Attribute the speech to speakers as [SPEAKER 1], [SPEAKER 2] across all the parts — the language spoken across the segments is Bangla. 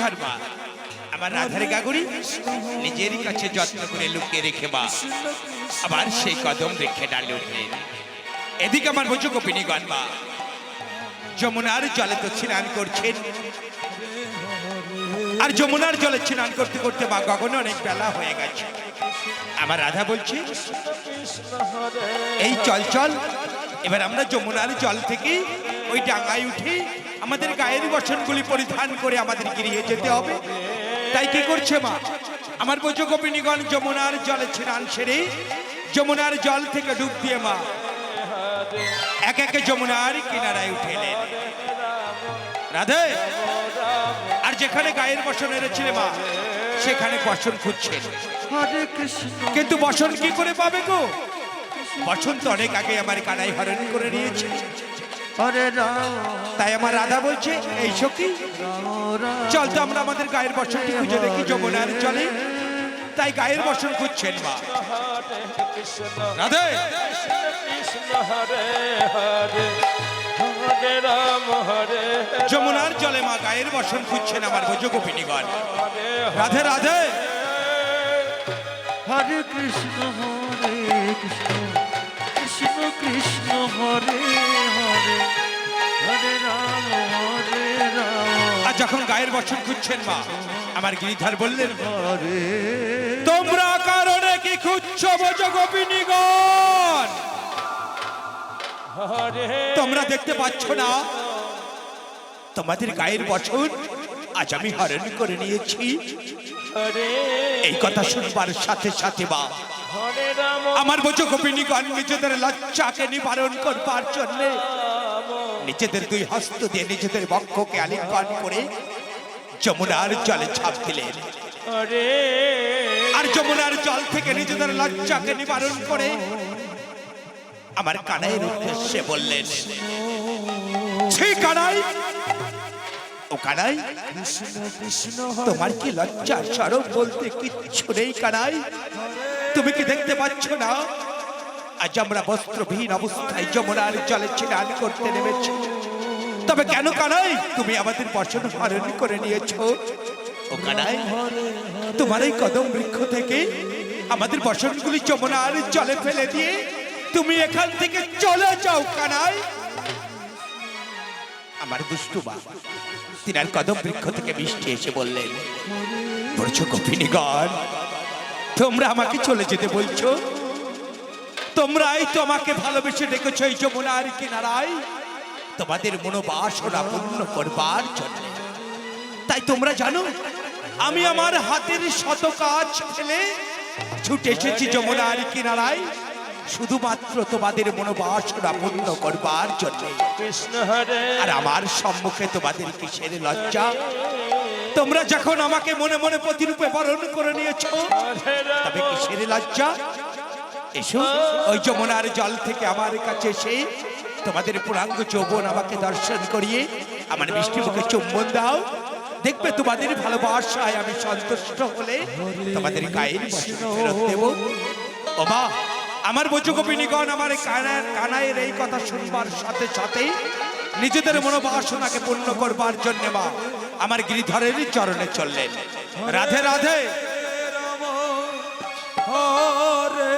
[SPEAKER 1] রাধার মা আমার রাধার গাগুড়ি নিজেরই কাছে যত্ন করে লুকিয়ে রেখে মা আবার সেই কদম রেখে ডালে উঠে এদিকে আমার বুঝু গোপিনীগণ মা যমুনার জলে তো স্নান করছেন আর যমুনার জলে স্নান করতে করতে বা গগনে অনেক বেলা হয়ে গেছে আমার রাধা বলছি এই চল চল এবার আমরা যমুনার জল থেকে ওই ডাঙায় উঠি আমাদের গায়ের বসনগুলি পরিধান করে আমাদের গিরিয়ে যেতে হবে তাই কি করছে মা আমার বোঝ গোপিনীগণ যমুনার জলে ছিলান সেরে যমুনার জল থেকে ডুব দিয়ে মা এক একে যমুনার কিনারায় উঠে উঠেলেন রাধে আর যেখানে গায়ের বসন এনেছিলে মা সেখানে বসন খুঁজছেন কিন্তু বসন কি করে পাবে গো বসন্ত অনেক আগে আমার কানাই হরণ করে নিয়েছে রাম তাই আমার রাধা বলছে এই সখী চল তো আমরা আমাদের গায়ের বসনটি খুঁজে দেখি যমুনার চলে তাই গায়ের বসন খুঁজছেন মা যমুনার জলে মা গায়ের বসন খুঁজছেন আমার ভোজ গোপিনীগণ রাধে রাধে
[SPEAKER 2] হরে কৃষ্ণ হরে কৃষ্ণ
[SPEAKER 1] যখন গায়ের বচন খুঁজছেন মা আমার গিরিধার বললেন তোমরা কারণে কি খুঁজছ বোঝ গোপিনীগণ তোমরা দেখতে পাচ্ছ না তোমাদের গায়ের বচন আজ আমি হরণ করে নিয়েছি এই কথা শুনবার সাথে সাথে বা আমার বোঝো গোপিনীগণ নিজেদের লজ্জাকে নিবারণ করবার জন্য নিজেদের দুই হস্ত দিয়ে নিজেদের বক্ষকে আলিঙ্গন করে যমুনার জলে ছাপ দিলেন আর যমুনার জল থেকে নিজেদের লজ্জাকে নিবারণ করে আমার কানাইয়ের উদ্দেশ্যে বললেন সেই কানাই ও কানাই তোমার কি লজ্জার সরব বলতে কিচ্ছু নেই কানাই তুমি কি দেখতে পাচ্ছ না আজ আমরা বস্ত্রবিহীন অবস্থায় যমুনার জলে ছিনান করতে নেমেছি তবে কেন কানাই তুমি আমাদের বসন হরণ করে নিয়েছ ও কানাই তোমার এই কদম বৃক্ষ থেকে আমাদের বসনগুলি যমুনার জলে ফেলে দিয়ে তুমি এখান থেকে চলে যাও কানাই আমার দুষ্টু বাবা তিনি আর কদম বৃক্ষ থেকে মিষ্টি এসে বললেন বলছো গোপিনীগণ তোমরা আমাকে চলে যেতে বলছো তোমরাই তো আমাকে ভালোবেসে ডেকেছ এই যমুনার কিনারাই তোমাদের মনোবাসনা পূর্ণ করবার জন্য তাই তোমরা জানো আমি আমার হাতের শত কাজ ফেলে ছুটে এসেছি যমুনার কিনারাই শুধুমাত্র তোমাদের মনোবাসনা পূর্ণ করবার জন্য আর আমার সম্মুখে তোমাদের কিসের লজ্জা তোমরা যখন আমাকে মনে মনে প্রতিরূপে বরণ করে নিয়েছ তবে কিসের লজ্জা এসো ওই যমুনার জল থেকে আমার কাছে এসে তোমাদের পুরাঙ্গ যৌবন আমাকে দর্শন করিয়ে আমার মিষ্টি মুখে চুম্বন দাও দেখবে তোমাদের ভালোবাসায় আমি সন্তুষ্ট হলে তোমাদের গায়ের ফেরত দেব ওবা আমার বজুগোপিনীগণ আমার কানায় কানায়ের এই কথা শুনবার সাথে সাথে নিজেদের মনোবাসনাকে পূর্ণ করবার জন্য মা আমার গিরিধরেরই চরণে চললেন রাধে রাধে রে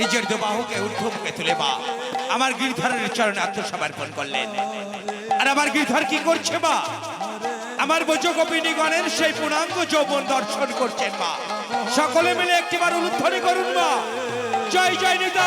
[SPEAKER 1] নিজের দোবাহুকে উর্ধ্বমুখে তুলে বা আমার গিরধরের চরণে আত্মসমর্পণ করলেন আর আমার গির্ধর কি করছে মা আমার গণের সেই পূর্ণাঙ্গ যৌবন দর্শন করছেন মা সকলে মিলে একটিবার উলুধ্বনি করুন মা জয় জয় নেতা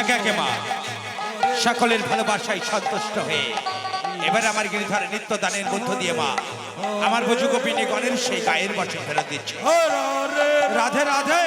[SPEAKER 1] এক একে মা সকলের ভালোবাসায় সন্তুষ্ট হয়ে এবার আমার গিরিধার নিত্য দানের মধ্য দিয়ে মা আমার বজু গোপিনী গণের সেই গায়ের বছর ফেরত দিচ্ছে রাধে রাধে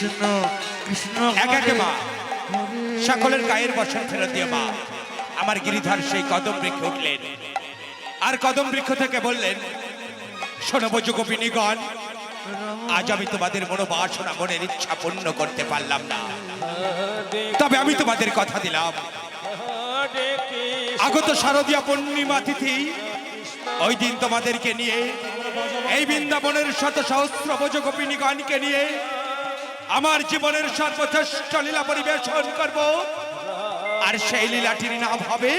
[SPEAKER 2] কৃষ্ণ কৃষ্ণ
[SPEAKER 1] এক মা সকলের গায়ের বসন ফেরত দিয়ে মা আমার গিরিধর সেই কদম বৃক্ষে উঠলেন আর কদম বৃক্ষ থেকে বললেন শোনবজ গোপিনীগণ আজ আমি তোমাদের মনোবাসনা মনের ইচ্ছা পূর্ণ করতে পারলাম না তবে আমি তোমাদের কথা দিলাম আগত শারদীয়া পূর্ণিমা তিথি ওই দিন তোমাদেরকে নিয়ে এই বৃন্দাবনের শত সহস্র বজ গোপিনীগণকে নিয়ে আমার জীবনের সর্বশ্রেষ্ঠ লীলা পরিবেশন করব আর সেই লীলাটির নাম হবে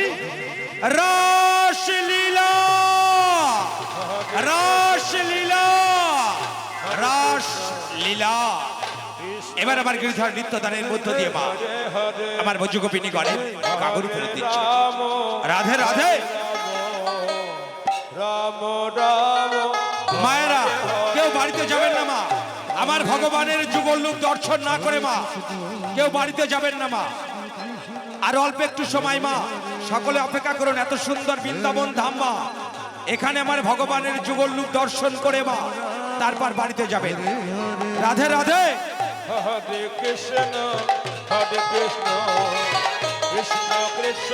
[SPEAKER 1] রসলীলা রসলীলা রসলীলা এবার আমার গিরিধর নিত্যদানের মধ্য দিয়ে মা আমার ভজগোপিনী করে কাগর ফেরত দিচ্ছে রাধে রাধে
[SPEAKER 3] রাম রাম
[SPEAKER 1] মায়েরা কেউ বাড়িতে যাবেন না মা আমার ভগবানের যুগলুক দর্শন না করে মা কেউ বাড়িতে যাবেন না মা আর অল্প একটু সময় মা সকলে অপেক্ষা করুন এত সুন্দর বৃন্দাবন ধাম মা এখানে আমার ভগবানের যুগলুক দর্শন করে মা তারপর বাড়িতে যাবেন রাধে রাধে
[SPEAKER 3] কৃষ্ণ কৃষ্ণ কৃষ্ণ কৃষ্ণ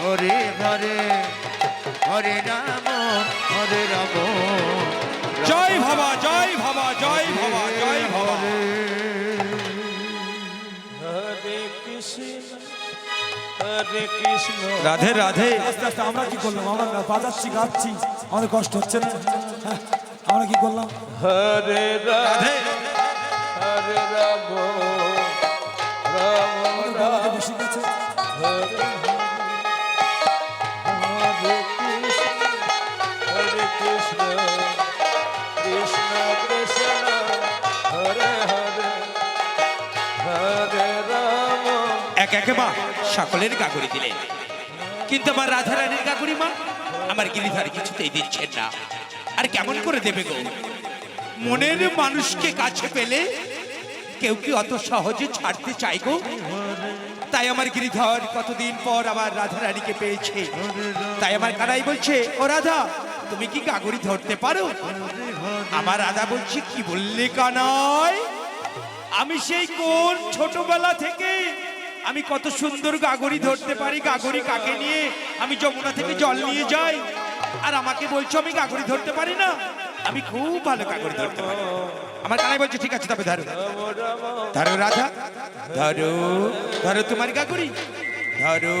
[SPEAKER 2] হরে হরে হরে রাম হরে রাম
[SPEAKER 1] জয় ভাবা জয় ভাবা জয় ভাবা জয় ভাবা
[SPEAKER 3] হরে কৃষ্ণ হরে কৃষ্ণ
[SPEAKER 1] রাধে রাধে আস্তে আস্তে আমরা কি করলাম আমরা বাজাচ্ছি গাচ্ছি আমাদের কষ্ট হচ্ছে না হ্যাঁ, আমরা কি করলাম
[SPEAKER 3] হরে রাধে হরে রাম এক
[SPEAKER 1] একে সকলের কাকুরি দিলেন কিন্তু আমার রাধা রানীর কাকুরি মা আমার গিরিধার কিছুতেই দিচ্ছেন না আর কেমন করে দেবে গো মনের মানুষকে কাছে পেলে কেউ কি অত সহজে ছাড়তে চাই গো তাই আমার গিরিধর কতদিন পর আমার রাধা রানীকে পেয়েছে তাই আমার কানাই বলছে ও রাধা তুমি কি কাগরি ধরতে পারো আমার রাজা বলছি কি বললে কানায় আমি সেই কোন ছোটবেলা থেকে আমি কত সুন্দর গাগরি ধরতে পারি গাগরি কাকে নিয়ে আমি যমুনা থেকে জল নিয়ে যাই আর আমাকে বলছো আমি গাগরি ধরতে পারি না আমি খুব ভালো কাগরি ধরতে পারি আমার কানাই বলছে ঠিক আছে তবে ধরো ধরো রাধা ধরো ধরো তোমার গাগরি ধরো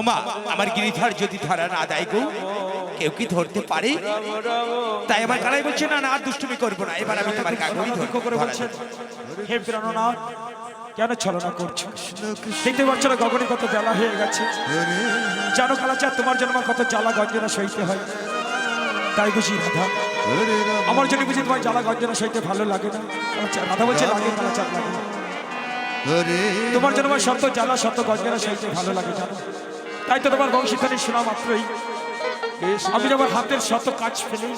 [SPEAKER 1] ওমা আমার গিরিধার যদি ধারা না দেয় গো কেউ কি ধরতে পারে তাই আমার গালাই বলছে না না দুষ্টুমি করবো না এবার আমি তোমার কাগরি ধরক করে বলছে হে প্রাণনাথ কেন ছলনা করছো দেখতে পাচ্ছ না গগনে কত জ্বালা হয়ে গেছে জানো কালাচার তোমার জন্য আমার কত জ্বালা গঞ্জনা সইতে হয় তাই বুঝি রাধা আমার জন্য বুঝি তোমার জ্বালা গঞ্জনা সইতে ভালো লাগে না রাধা বলছে লাগে কালাচার লাগে তোমার জন্য আমার শত জ্বালা শত গঞ্জনা সইতে ভালো লাগে জানো তাই তো তোমার বংশীখানি শোনা মাত্রই আমি আমার হাতের শত কাজ ফেলি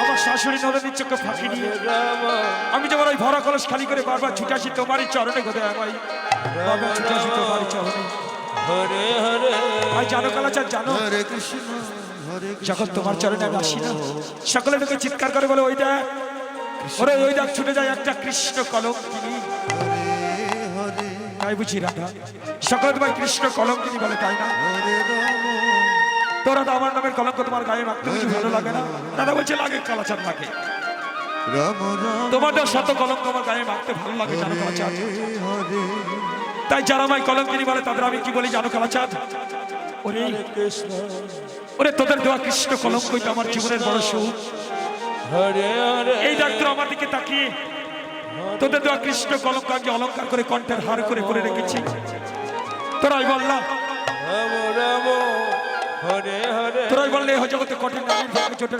[SPEAKER 1] আমার শাশুড়ি নদীর চোখে ফাঁকি নিয়ে আমি যেমন ওই ভরা কলস খালি করে বারবার ছুটে আসি তোমারই চরণে ঘরে আমায় বারবার ছুটে আসি তোমারই চরণে
[SPEAKER 3] হরে হরে
[SPEAKER 1] ভাই জানো কালাচার জানো হরে কৃষ্ণ যখন তোমার চরণে আমি আসি না সকলে লোকে চিৎকার করে বলে ওই দেখ ওরে ওই দেখ ছুটে যায় একটা কৃষ্ণ কলম তিনি তাই বুঝি রাধা সকল ভাই কৃষ্ণ কলম তিনি বলে তাই না তোরা তো আমার নামের কলঙ্ক তোমার গায়ে রাখতে কিছু ভালো লাগে না দাদা বলছে লাগে কালাচার লাগে তোমাদের শত কলঙ্ক আমার গায়ে রাখতে ভালো লাগে জানো কালাচাঁদ তাই যারা আমায় তিনি বলে তাদের আমি কি বলি জানো কালাচাঁদ ওরে ওরে তোদের দেওয়া কৃষ্ণ কলঙ্ক তো আমার জীবনের বড় সুখ এই ডাক্তার আমার দিকে তাকিয়ে তোদের দেওয়া কৃষ্ণ কলঙ্কারকে অলঙ্কার করে কণ্ঠের হার করে করে রেখেছি তোরাই বললাম তোরাই বললে জগতে কঠিন নারীর ভাগ্যে চোটে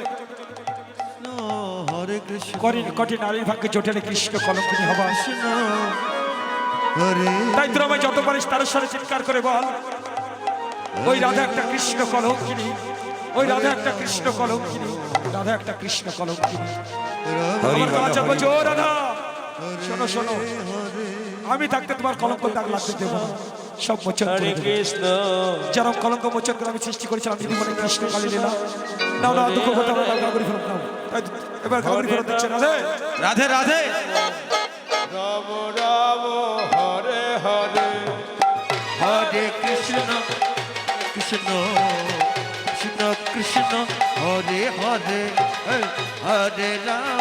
[SPEAKER 1] কঠিন নারীর ভাগ্যে চোটে কৃষ্ণ কলঙ্কিনী হবা তাই তোরা আমায় যত পারিস তার সাথে চিৎকার করে বল ওই রাধা একটা কৃষ্ণ কলঙ্কিনী ওই রাধা একটা কৃষ্ণ কলঙ্কিনী রাধা একটা কৃষ্ণ কলঙ্কিনী আমার কাজ জোর রাধা শোনো শোনো আমি থাকতে তোমার কলঙ্ক দাগ লাগতে দেব সব মোচন কৃষ্ণ যারা কলঙ্ক মোচন করে আমি সৃষ্টি করেছিলাম যদি মনে কৃষ্ণ কালী লীলা নাও না দুঃখ কথা আমরা গাগরি ফেরত নাও এবার গাগরি ফেরত দিচ্ছে রাধে রাধে রাধে
[SPEAKER 3] রাম রাম হরে হরে
[SPEAKER 2] হরে কৃষ্ণ কৃষ্ণ কৃষ্ণ কৃষ্ণ হরে হরে হরে রাম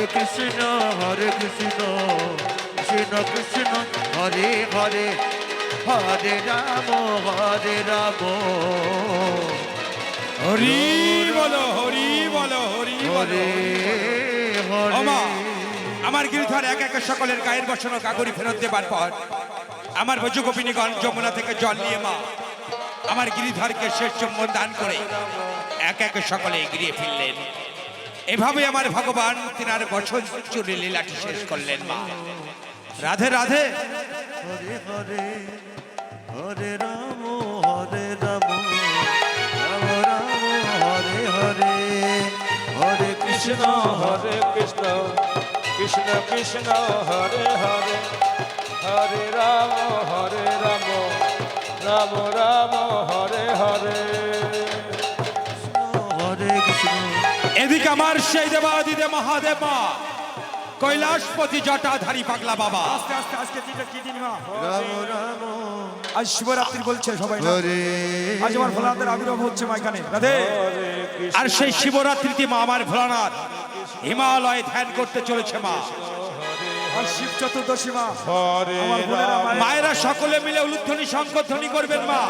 [SPEAKER 2] হরে কৃষ্ণ হরে কৃষ্ণ কৃষ্ণ কৃষ্ণ হরে হরে হরে রাম হরে রাম
[SPEAKER 1] হরি বলো হরি বলো হরি হরে হরে আমার গিরিধর এক এক সকলের গায়ের বসানো কাগরি ফেরত দেবার পর আমার ভজগোপিনীগণ যমুনা থেকে জল নিয়ে মা আমার গিরিধরকে শেষ চুম্বন দান করে এক এক সকলে গিরিয়ে ফিরলেন এভাবে আমার ভগবান তিনার বছর চুরি লীলাটি শেষ করলেন মা রাধে রাধে
[SPEAKER 2] হরে হরে হরে রাম হরে রাম রাম রাম হরে হরে
[SPEAKER 3] হরে কৃষ্ণ হরে কৃষ্ণ কৃষ্ণ কৃষ্ণ হরে হরে হরে রাম হরে রাম রাম রাম হরে হরে
[SPEAKER 1] এদিকে আমার সেই দেবাদিদে মহাদেব কৈলাসপতি জটাধারী পাগলা বাবা আস্তে আস্তে আজকে হ্যাঁ? আজ শিবরাত্রি বলছে সবাই আজ আমার ভোলানাথের আবির্ভাব হচ্ছে মাইখানে রাধে আর সেই শিবরাত্রিতে মা আমার ভোলানাথ হিমালয়ে ধ্যান করতে চলেছে মা আর শিব চতুর্দশী মা মায়েরা সকলে মিলে উলুধ্বনি শঙ্করধ্বনি করবেন মা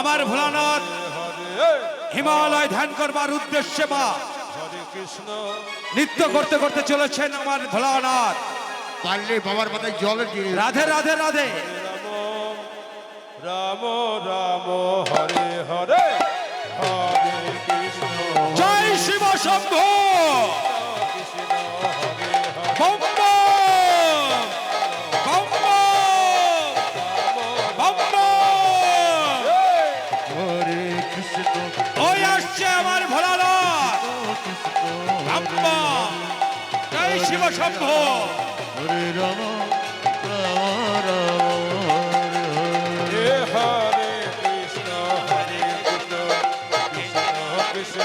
[SPEAKER 1] আমার ভোলানাথ হিমালয় ধ্যান করবার উদ্দেশ্যে মা কৃষ্ণ নৃত্য করতে করতে চলেছেন আমার ভোলানাথ পারলে বাবার মাথায় জল রাধে রাধে রাধে
[SPEAKER 3] রাম রাম
[SPEAKER 1] অসম্ভব
[SPEAKER 2] হরে রাম
[SPEAKER 3] হরে কৃষ্ণ হরে কৃষ্ণ কৃষ্ণ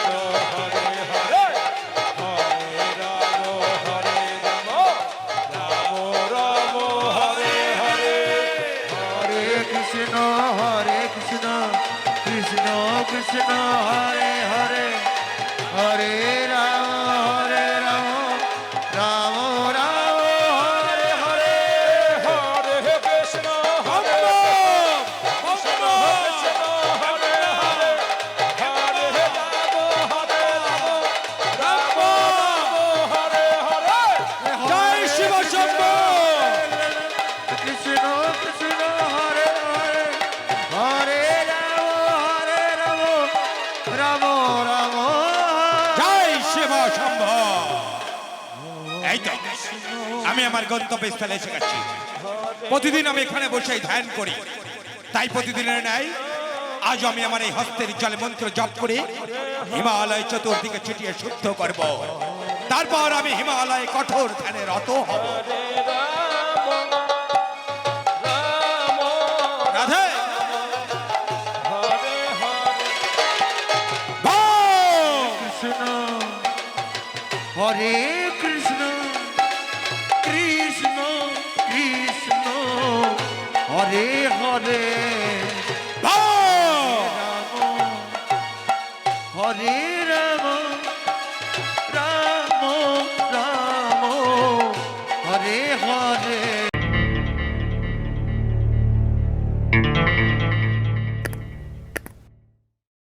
[SPEAKER 2] কৃষ্ণ হরে Krishna Hare Hare Hare Rama Hare Rama Rama
[SPEAKER 1] গন্তব্য স্থলে এসে গেছি প্রতিদিন আমি এখানে বসে ধ্যান করি তাই প্রতিদিনের নাই আজ আমি আমার এই হস্তের জলে মন্ত্র জপ করে হিমালয় চতুর্দিকে ছুটিয়ে শুদ্ধ করব তারপর আমি হিমালয়ে কঠোর ধ্যানে রত হব রাধে
[SPEAKER 2] হরে হরে হরে